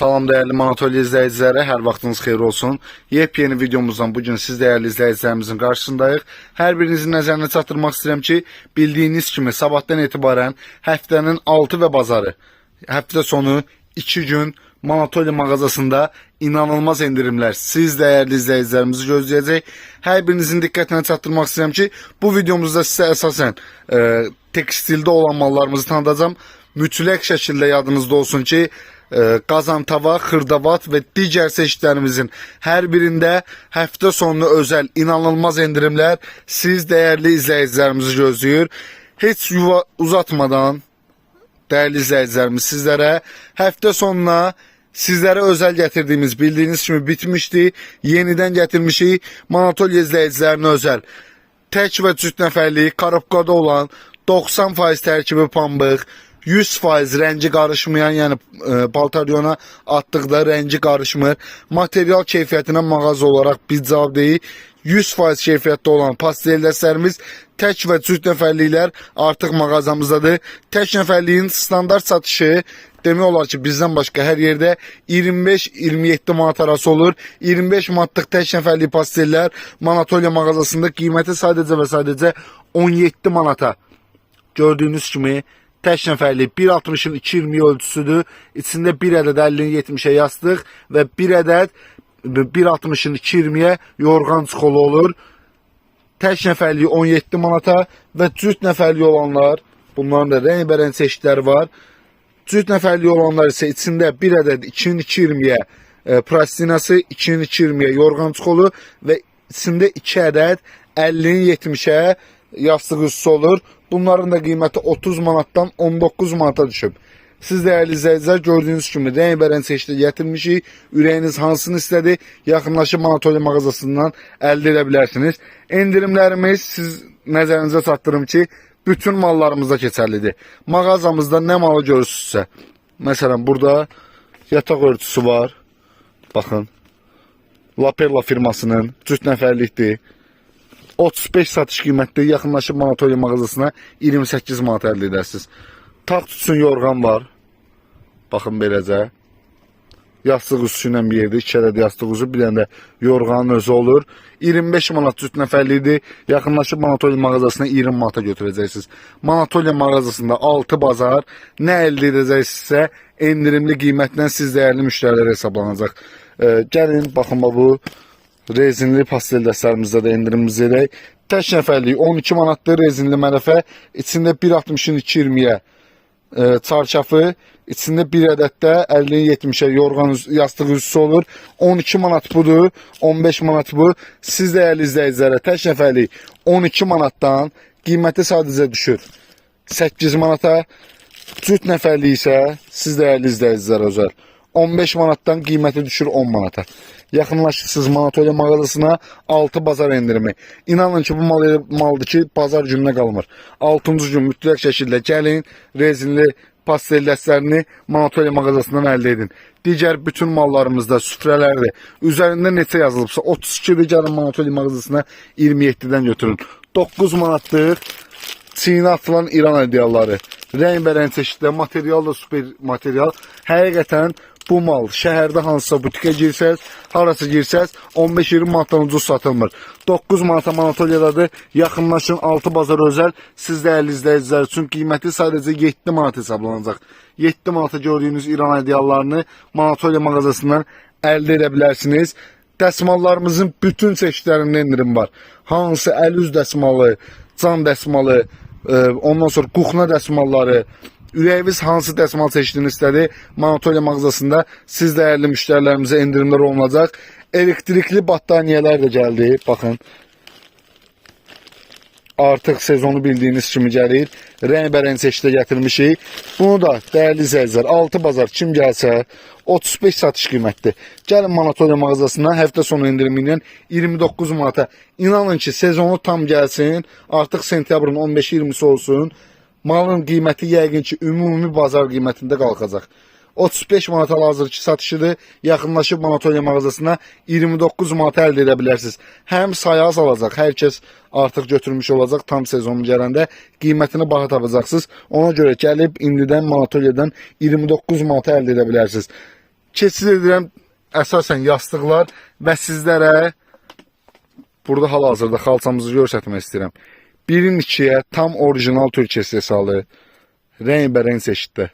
Salam değerli Manatolya izleyicileri, her vaxtınız xeyir olsun. Yepyeni videomuzdan bugün siz değerli izleyicilerimizin karşısındayıq. Hər birinizin nəzərinə çatdırmaq istəyirəm ki, bildiyiniz kimi sabahdan etibarən həftənin 6 və bazarı, həftə sonu 2 gün Manatolya mağazasında inanılmaz endirimler siz değerli izleyicilerimizi gözleyecek. Her birinizin dikkatine çatdırmaq istəyirəm ki, bu videomuzda sizə əsasən e, tekstildə olan mallarımızı tanıdacağım. Mütləq şəkildə yadınızda olsun ki, e, qazan tava, xırdavat və digər çeşidlərimizin hər birində həftə sonu özəl inanılmaz endirimlər siz dəyərli izləyicilərimizi gözləyir. Heç yuva uzatmadan değerli izleyicilerimiz sizlere hafta sonuna sizlere özel getirdiğimiz bildiğiniz gibi bitmişti. Yeniden getirmişik. Manatolya izleyicilerine özel. Tek ve cüt nəfərlik karabkada olan 90% tərkibi pambıq, 100% rəngi qarışmayan, yəni e, paltaryona atdıqda rəngi qarışmır. Material keyfiyyətinə mağaza olaraq biz cavab deyik. 100% keyfiyyətdə olan pastel dəstlərimiz tək və cüt nəfərliklər artıq mağazamızdadır. Tək nəfərliyin standart satışı demək olar ki, bizdən başqa hər yerdə 25-27 manat arası olur. 25 manatlıq tək nəfərlik pastellər Manatolya mağazasında qiyməti sadəcə və sadəcə 17 manata. Gördüyünüz kimi tək nəfərlik 1.60-ın 2.20 ölçüsüdür. İçində 1 ədəd 50-nin 70-ə yastıq və 1 ədəd 1.60-ın 2.20-yə yorğan çikolu olur. Tək nəfərliyi 17 manata və cüt nəfərliyi olanlar, bunların da rəngbərəng çeşidləri var. Cüt nəfərliyi olanlar isə içində 1 ədəd 2-nin 2.20-yə e, plastinası, 2-nin 2.20-yə yorğan çikolu və içində 2 ədəd 50-nin 70-ə yastıq üstü olur. Bunların da qiyməti 30 manatdan 19 manata düşüb. Siz değerli izleyiciler gördüğünüz gibi rəngbərəng çeşidi gətirmişik. Ürəyiniz hansını istədi? Yaxınlaşıb Manatolya mağazasından əldə edə bilərsiniz. Endirimlərimiz siz nəzərinizə çatdırım ki, bütün mallarımızda keçərlidir. Mağazamızda nə malı görürsünüzsə. Məsələn, burada yataq örtüsü var. Baxın. Lapella firmasının cüt nəfərlikdir. 35 satış qiymətli yaxınlaşıb Manatolya mağazasına 28 manat əldə edərsiniz. Taxt üçün yorğan var. Baxın beləcə. Yastıq üstü bir yerdə 2 ədəd yastıq üzü, bir dənə də özü olur. 25 manat cüt nəfərlidir. Yaxınlaşıb Manatolya mağazasına 20 manata götürəcəksiniz. Manatolya mağazasında 6 bazar nə əldə edəcəksinizsə endirimli qiymətlə siz dəyərli müştərilərə hesablanacaq. E, gəlin baxın bax bu rezinli pastel dəstlərimizdə də endirimimiz edək. Tək nəfərlik 12 manatlı rezinli mələfə, içində 1.60-ın 2.20-yə e, çarşafı, içində bir ədəd də 50-nin 70-ə yorğan yastıq üzüsü olur. 12 manat budur, 15 manat bu. Siz dəyərli izləyicilərə tək nəfərlik 12 manatdan qiyməti sadəcə düşür. 8 manata, cüt nəfərlik isə siz dəyərli izləyicilər özəl. 15 manatdan qiyməti düşür 10 manata. Yaxınlaşırsınız Manatolya mağazasına 6 bazar endirimi. İnanın ki bu mal maldır ki bazar gününə qalmır. 6-cı gün mütləq şəkildə gəlin, rezinli pastel dəstlərini Manatolya mağazasından əldə edin. Digər bütün mallarımızda süfrələrdir. Üzərində neçə yazılıbsa 32-dir gəlin Manatolya mağazasına 27-dən götürün. 9 manatlıq Çinə atılan İran ədyalları. Rəngbərəng çeşiddə material da super material. Həqiqətən bu mal şəhərdə hansısa butikə girsəz, harası girsəz 15-20 manatdan ucuz satılmır. 9 manata Manatolyadadır. Yaxınlaşın 6 bazar özəl siz dəyərli izləyicilər üçün qiyməti sadəcə 7 manat hesablanacaq. 7 manata gördüyünüz İran ədyallarını Manatolya mağazasından əldə edə bilərsiniz. Dəsmallarımızın bütün çeşidlərində endirim var. Hansı əl üz dəsmalı, can dəsmalı, ondan sonra kuxna dəsmalları, ürəyiniz hansı dəsmal çeşidini istədi, Manatolya mağazasında siz dəyərli müştərilərimizə endirimlər olunacaq. Elektrikli battaniyelər də gəldi, baxın. Artıq sezonu bildiyiniz kimi gəlir. Rəngbərəng çeşidə gətirmişik. Bunu da dəyərli izləyicilər, 6 bazar kim gəlsə 35 satış qiymətdir. Gəlin Manatolya mağazasına həftə sonu endirimi ilə 29 manata. İnanın ki, sezonu tam gəlsin. Artıq sentyabrın 15-20-si olsun. Malın qiyməti yəqin ki, ümumi bazar qiymətində qalxacaq. 35 manata hazırki satışıdır. Yaxınlaşıb Manatolya mağazasına 29 manata əldə edə bilərsiniz. Həm sayaz alacaq, hər kəs artıq götürmüş olacaq tam sezonu gələndə qiymətini baha tapacaqsınız. Ona görə gəlib indidən Manatolyadan 29 manata əldə edə bilərsiniz. keçid edirəm əsasən yastıqlar və sizlərə burada hal-hazırda xalçamızı göstərmək istəyirəm. Birin ikiyə tam orijinal Türkiyə istehsalı rəngbərəng çeşiddə.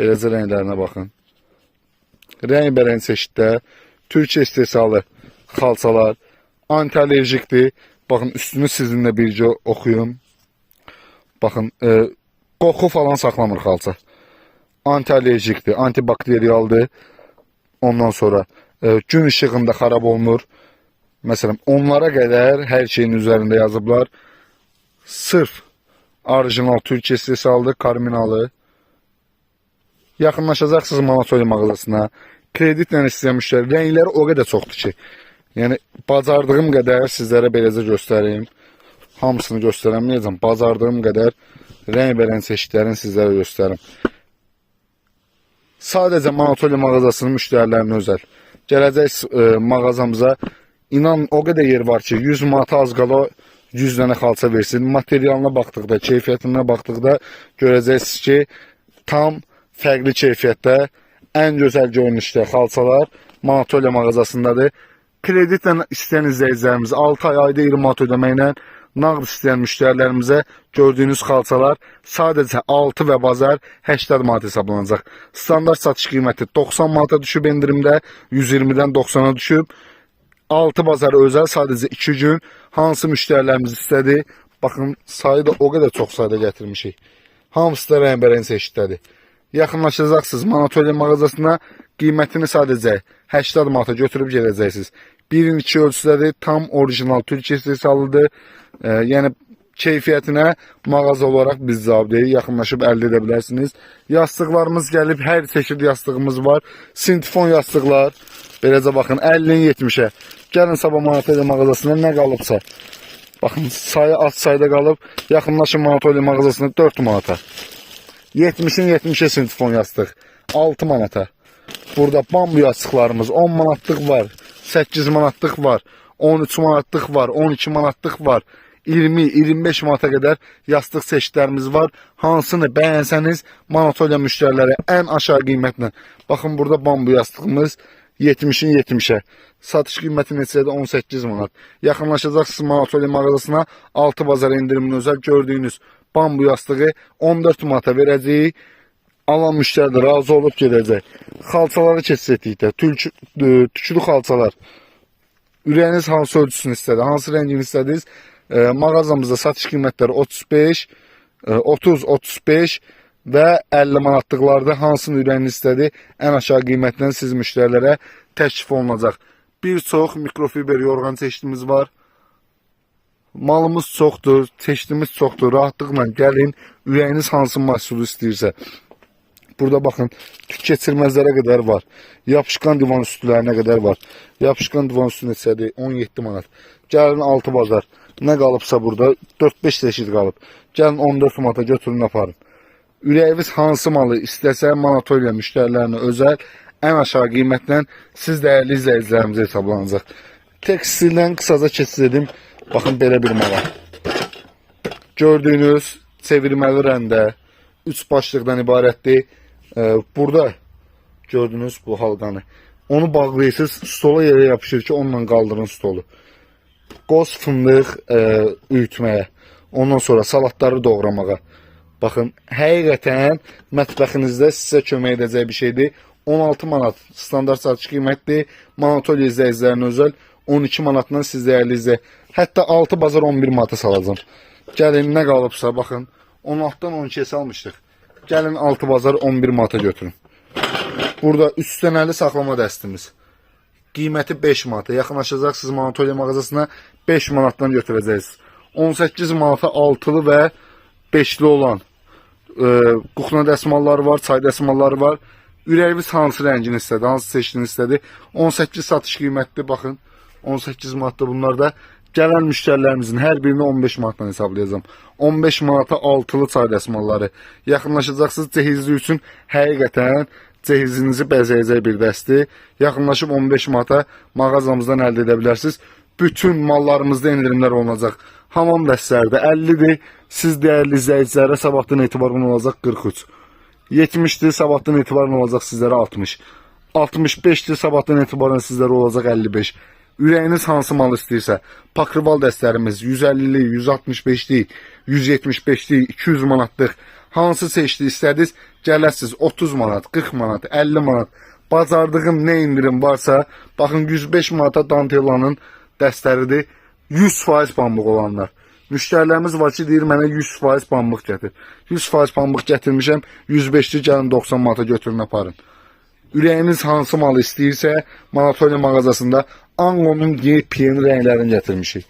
Beləcə rənglərinə baxın. Rəngbərəng çeşiddə Türkiyə istehsalı xalçalar antialerjikdir. Baxın üstünü sizinlə bircə oxuyun. Baxın, e, qoxu falan saxlamır xalça. Antialerjikdir, antibakteriyaldır. Ondan sonra e, gün işığında xarab olmur. Məsələn, onlara qədər hər şeyin üzərində yazıblar. Sırf orijinal Türkiyə istehsalıdır, karminalı. Yaxınlaşacaqsınız Manatoli mağazasına. Kreditlə istəyən müştəri. Rəngləri o qədər çoxdur ki. Yəni, bacardığım qədər sizlərə beləcə göstərim. Hamısını göstərəməyəcəm. Bacardığım qədər rəng verən çeşidlərini sizlərə göstərim. Sadəcə Manatoli mağazasının müştərilərinə özəl. Gələcək e, mağazamıza inan o qədər yer var ki, 100 manata az qala 100 dənə xalça versin. Materialına baxdıqda, keyfiyyətinə baxdıqda görəcəksiniz ki, tam fərqli keyfiyyətdə, ən gözəl görünüşdə xalçalar Manatoliya mağazasındadır. Kreditlə istəyən izləyicilərimiz 6 ay ayda 20 manat ödəməklə nağd istəyən müştərilərimizə gördüyünüz xalçalar sadəcə 6 və bazar 80 manat hesablanacaq. Standart satış qiyməti 90 manata düşüb endirimdə, 120-dən 90-a düşüb. 6 bazara özəl sadəcə 2 gün hansı müştərilərimiz istədi? Baxın, sayı da o qədər çox sayda gətirmişik. Hamısı da rəngbərəng çeşidlədir. Yaxınlaşacaqsınız Manatoliya mağazasına, qiymətini sadəcə 80 manata götürüb gedəcəksiniz. 1-in 2 ölçüsüdədir, tam orijinal Türkiyə istehsalıdır. E, yəni keyfiyyətinə mağaza olaraq biz cavabdeyik, yaxınlaşıb əldə edə bilərsiniz. Yastıqlarımız gəlib, hər çeşid yastığımız var. Sintifon yastıqlar, beləcə baxın 50-nin 70-ə. Gəlin sabah Manatoliya mağazasına nə qalıbsa. Baxın sayı az sayda qalıb, yaxınlaşın Manatoliya mağazasına 4 manata. 70-in 70'e sintifon yastıq. 6 manata. Burada bambu yastıqlarımız 10 manatlıq var. 8 manatlıq var. 13 manatlıq var. 12 manatlıq var. 20-25 manata qədər yastıq çeşidlərimiz var. Hansını bəyənsəniz Manatoliya müştərilərə ən aşağı qiymətlə. Baxın burada bambu yastığımız 70-in 70'e. Satış qiyməti neçədir? 18 manat. Yaxınlaşacaqsınız Manatoliya mağazasına 6 bazar indirimin özəl gördüyünüz bambu yastığı 14 manata verəcəyik. Alan müştəri də razı olub gedəcək. Xalçaları keçsəkdə, tüklü xalçalar. Ürəyiniz hansı ölçüsünü istədi, hansı rəngini istədiniz? E, mağazamızda satış qiymətləri 35, e, 30, 35 və 50 manatlıqlarda hansını ürəyiniz istədi? Ən aşağı qiymətdən siz müştərilərə təklif olunacaq. Bir çox mikrofiber yorğan çeşidimiz var. Malımız çoxdur, çeşidimiz çoxdur. Rahatlıqla gəlin, ürəyiniz hansı məhsulu istəyirsə. Burada baxın, tük keçirməzlərə qədər var. Yapışqan divan üstülərinə qədər var. Yapışqan divan üstü neçədir? 17 manat. Gəlin 6 bazar. Nə qalıbsa burada 4-5 çeşid qalıb. Gəlin 14 manata götürün aparın. Ürəyiniz hansı malı istəsə Manatoliya müştərilərinə özəl ən aşağı qiymətlə siz dəyərli izləyicilərimizə hesablanacaq. Tekstildən qısaca keçid edim. Baxın belə bir mala. Gördüyünüz çevirməli rəndə 3 başlıqdan ibarətdir. Ee, burada gördünüz bu halqanı. Onu bağlayırsınız, stola yerə yapışır ki, onunla qaldırın stolu. Qoz fındıq e, üyütməyə, ondan sonra salatları doğramağa. Baxın, həqiqətən mətbəxinizdə sizə kömək edəcək bir şeydir. 16 manat standart satış qiymətdir. Manatoliya izləyicilərinə özəl 12 manatdan siz dəyərli izlə. Hətta 6 bazar 11 manata salacağım. Gəlin nə qalıbsa baxın. 16-dan 12-yə salmışdıq. Gəlin 6 bazar 11 manata götürün. Burada 3 dənəli saxlama dəstimiz. Qiyməti 5 manata. Yaxınlaşacaqsınız Manatoliya mağazasına 5 manatdan götürəcəksiniz. 18 manata 6-lı və 5-li olan e, kuxna dəsmalları var, çay dəsmalları var. Ürəyiniz hansı rəngini istədi, hansı seçdiyini istədi. 18 satış qiymətli baxın. 18 manatda bunlar da gələn müştərilərimizin hər birini 15 manatdan hesablayacağam. 15 manata altılı çay dəsmalları. Yaxınlaşacaqsınız cehizli üçün həqiqətən cehizinizi bəzəyəcək bir dəstir. Yaxınlaşıb 15 manata mağazamızdan əldə edə bilərsiniz. Bütün mallarımızda endirimlər olacaq. Hamam dəstlərdə 50-dir. Siz dəyərli izləyicilərə sabahdan etibarən olacaq 43. 70'dir sabahtan etibarən olacaq sizlərə 60. 65'dir, sabahdan etibarən sizlərə olacaq 55. Ürəyiniz hansı mal istəyirsə, pakrival dəstlərimiz 150-lik, 165-lik, 175-lik, 200 manatlıq hansı seçdi istədiniz, gələsiz 30 manat, 40 manat, 50 manat. Bacardığım nə indirim varsa, baxın 105 manata dantelanın dəstəridir. 100% pambıq olanlar. Müştərilərimiz var ki, deyir mənə 100% pambıq gətir. 100% pambıq gətirmişəm, 105-li gəlin 90 manata götürün aparın. Ürəyiniz hansı malı istəyirsə, Manatoliya mağazasında Ango'nun yepyeni rənglərini gətirmişik.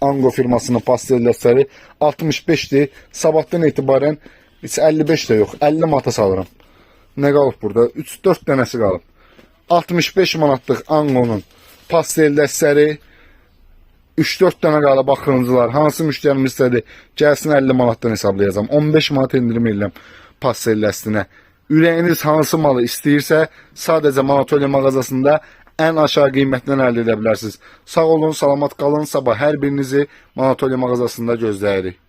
Ango firmasının pastel dəstəri 65-dir. Sabahdan etibarən heç 55 də yox, 50 manata salıram. Nə qalıb burada? 3-4 dənəsi qalıb. 65 manatlıq Ango'nun pastel dəstəri 3-4 dənə qalıb baxırıncılar. Hansı müştərimiz istədi? Gəlsin 50 manatdan hesablayacağam. 15 manat endirim edirəm pastel dəstinə. Ürəyiniz hansı malı istəyirsə, sadəcə Manatoliya mağazasında ən aşağı qiymətdən əldə edə. Sağ olun, salamat qalın. Sabah hər birinizi Manatoliya mağazasında gözləyirik.